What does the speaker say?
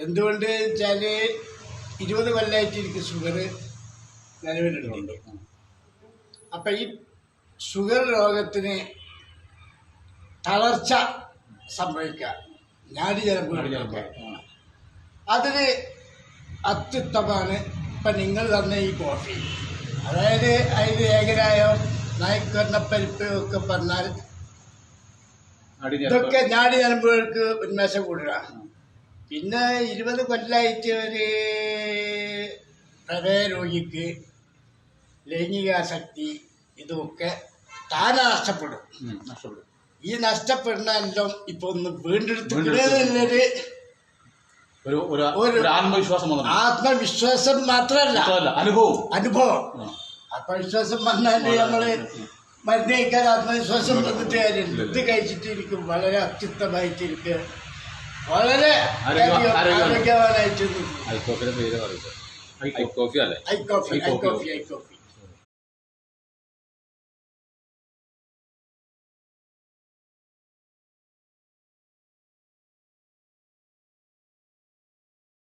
എന്തുകൊണ്ട് വെച്ചാൽ ഇരുപത് കൊല്ലമായിട്ട് എനിക്ക് ഷുഗർ നിലവിലുണ്ട് അപ്പം ഈ ഷുഗർ രോഗത്തിന് തളർച്ച സംഭവിക്കുക ഞാടിജലം അതിന് അത്യുത്തമാണ് ഇപ്പം നിങ്ങൾ തന്ന ഈ കോഫി അതായത് അതിന് ഏകനായോ നായ്ക്കണ്ണപ്പരിപ്പ് ഒക്കെ പറഞ്ഞാൽ ഇതൊക്കെ ഞാടി ഞരമ്പുകൾക്ക് ഉന്മേഷം കൂടുക. പിന്നെ ഇരുപത് കൊല്ലമായിട്ട് ഒരു പ്രമേയ രോഗിക്ക് ലൈംഗികാസക്തി ഇതുമൊക്കെ താനെ നഷ്ടപ്പെടും. നഷ്ടപ്പെടും. ഈ നഷ്ടപ്പെടുന്ന എല്ലാം ഇപ്പൊ ഒന്ന് വീണ്ടെടുത്തിട്ടുള്ളൊരു ഒരു ആത്മവിശ്വാസം ആത്മവിശ്വാസം മാത്രമല്ല. അനുഭവം. അനുഭവം. ആത്മവിശ്വാസം വന്നാൽ നമ്മൾ മരുന്ന് കഴിക്കാൻ ആത്മവിശ്വാസം വന്നിട്ട് കാര്യമില്ല. ഇത് കഴിച്ചിട്ട് എനിക്ക് വളരെ അത്യുത്തമായിട്ടിരിക്കും വളരെ. ആരോഗ്യവാനായിട്ട് നിൽക്കുന്നു. ഐ കോഫിയുടെ പേര് പറയുന്നത് ഐ കോഫി അല്ലേ I coffee I. Coffee I coffee